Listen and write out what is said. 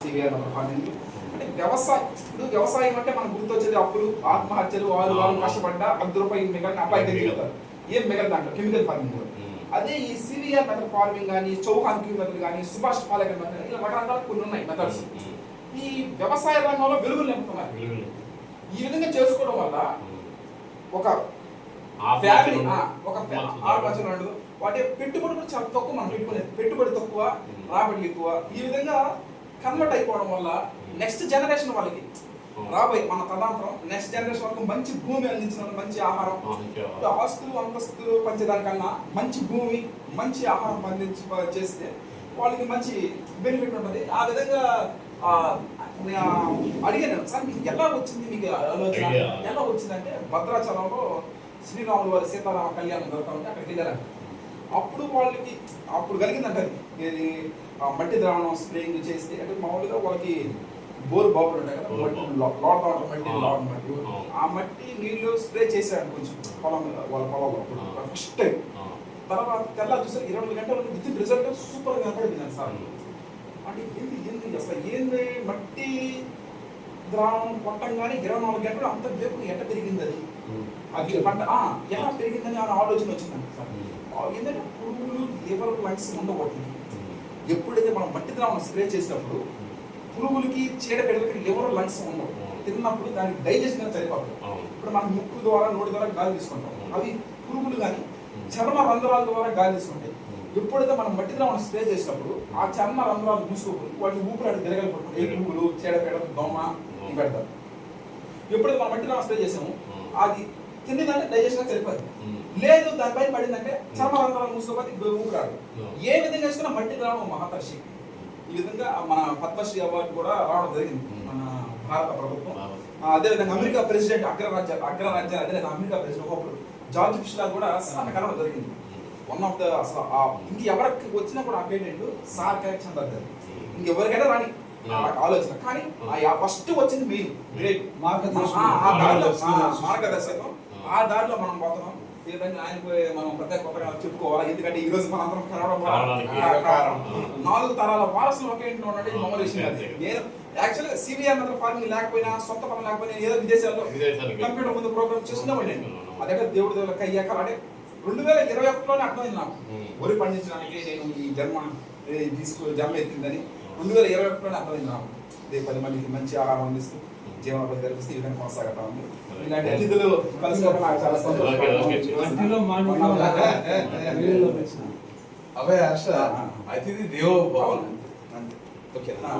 CVR అంటే వ్యవసాయం ఇప్పుడు వ్యవసాయం అంటే మనకు గుర్తొచ్చేది అప్పులు ఆత్మహత్యలు వాళ్ళు వాళ్ళు కష్టపడ్డ పది రూపాయలు మిగతా అబ్బాయి చెప్తారు ఏం మిగతా దాంట్లో? కెమికల్ ఫార్మింగ్ అదే ఈ సివిఆర్ మెథడ్ ఫార్మింగ్ కానీ చౌహాన్ క్యూ మెథడ్ కానీ సుభాష్ పాలేకర్ మెథడ్ ఇలా రకరకాల కొన్ని ఉన్నాయి మెథడ్స్. ఈ వ్యవసాయ రంగంలో వెలుగులు నింపుతున్నారు ఈ విధంగా చేసుకోవడం వల్ల ఒక ఫ్యామిలీ ఒక వాటి పెట్టుబడి కూడా చాలా తక్కువ మనం పెట్టుకునేది పెట్టుబడి తక్కువ రాబడి ఎక్కువ. ఈ విధంగా కన్వర్ట్ అయిపోవడం వల్ల నెక్స్ట్ జనరేషన్ వాళ్ళకి రాబోయే మన తదాంతరం నెక్స్ట్ జనరేషన్ వాళ్ళకి మంచి భూమి అందించిన మంచి ఆహారం. ఆస్తులు అంతస్తులు పంచేదానికన్నా మంచి భూమి మంచి ఆహారం అందించి చేస్తే వాళ్ళకి మంచి బెనిఫిట్ ఉంటుంది. ఆ విధంగా అడిగాను సార్ మీకు ఎలా వచ్చింది మీకు ఆలోచన. ఎలా వచ్చిందంటే భద్రాచలంలో శ్రీరాములు వారి సీతారామ కళ్యాణం జరుగుతా ఉంటే అక్కడికి వెళ్ళారంట అప్పుడు వాళ్ళకి అప్పుడు కలిగిందంట ఏది? ఆ మట్టి ద్రావణం స్ప్రేయింగ్ చేస్తే అంటే మామూలుగా వాళ్ళకి బోర్ బాబులు ఉంటాయి కదా మట్టి వాటర్ మట్టి ఆ. మట్టి. ఆ. ఆ మట్టి నీళ్ళు స్ప్రే చేశాడు కొంచెం పొలం మీద వాళ్ళ పొలంలో. First time. తర్వాత తెల్లా చూసారు ఇరవై నాలుగు గంటల విత్ ఇన్ రిజల్ట్ సూపర్గా కనపడింది సార్. అంటే ఏంది ఏంది అసలు ఏంది మట్టి ద్రావణం కొట్టంగానే ఇరవై నాలుగు గంటలు అంత వేపు ఎట్ట పెరిగింది అది అది పంట ఎలా పెరిగిందని ఆ ఆలోచన వచ్చిందండి సార్. ఏంటంటే పురుగులు లివర్ లంగ్స్ ఉండబోతుంది ఎప్పుడైతే మనం మట్టి ద్రావణం స్ప్రే చేసినప్పుడు పురుగులకి చీడపీడలకి లివర్ లంగ్స్ ఉండవు. తిన్నప్పుడు దానికి డైజెషన్ సరిపోతుంది ఇప్పుడు మనం ముక్కు ద్వారా నోటి ద్వారా గాలి తీసుకుంటాం. అవి పురుగులు కానీ చర్మ రంధ్రాల ద్వారా గాలి తీసుకుంటాయి. ఎప్పుడైతే మనం మట్టి ద్రావణం స్ప్రే చేసినప్పుడు ఆ చర్మ రంధ్రాలు మూసుకోపోయి వాటి ఊపిరాడు తిరగలిపోతుంది ఏ పురుగులు చీడపీడలు దోమ ఇవి పెడతారు. ఎప్పుడైతే మనం మట్టి ద్రావణం స్ప్రే చేసాము అది తిన్నదంటే డైజెషన్ సరిపోతుంది లేదు దానిపైన పడిందంటే చర్మ రంధ్రాలు మూసుకోపోతే ఊపిరాడు ఏ విధంగా వేసుకున్నా మట్టి ద్రావణం మహతర్షి ఈ విధంగా మన పద్మశ్రీ అవార్డు కూడా రావడం జరిగింది. మన భారత ప్రభుత్వం. ఆ, అదేవిధంగా అమెరికా ప్రెసిడెంట్ అగ్రరాజ్య అగ్రరాజ్య అదే అమెరికా ప్రెసిడెంట్ ఒకప్పుడు జార్జ్ ఫిష్లా కూడా కలవడం జరిగింది. వన్ ఆఫ్ ద అసలు ఆ ఇంక ఎవరికి వచ్చినా కూడా ఆ పేటెంట్ సార్ కరెక్షన్ దగ్గర. ఇంకెవరికైనా రాని ఆలోచన. కానీ ఆ ఫస్ట్ వచ్చింది మెయిన్ గ్రేట్ మార్గదర్శకం. ఆ దారిలో మనం పోతున్నాం. మనం చెప్పుకోవాలి? ఎందుకంటే ఈ రోజు మనందరం కలవడం. నాలుగు తరాల వారసులు ఒకే ఇంట్లో మామూలు విషయం. నేను యాక్చువల్గా ఫార్మింగ్ లేకపోయినా సొంత పని లేకపోయినా ఏదో విదేశాల్లో. కంప్యూటర్ ముందు ప్రోగ్రామ్ చేస్తున్నామండి. అదే దేవుడి దేవుళ్ళ కయ్యాక అంటే రెండు వేల ఇరవై ఒకటిలోనే అర్థమైంది నాకు. వరి పండించడానికి నేను ఈ జన్మ తీసుకో జన్మ ఎత్తిందని రెండు వేల ఇరవై ఒకటిలోనే అర్థమైంది నాకు. ఇదే పది మందికి మంచి ఆహారం అందిస్తూ జీవనోపాధి కలిపిస్తూ ఈ విధంగా కొనసాగతా ఉంది. ఇలాంటి అతిథులు కలుసుకోవడం నాకు చాలా. సంతోషం హర్ష అతిథి దేవో భవన్ అంతే. ఓకే ఆ.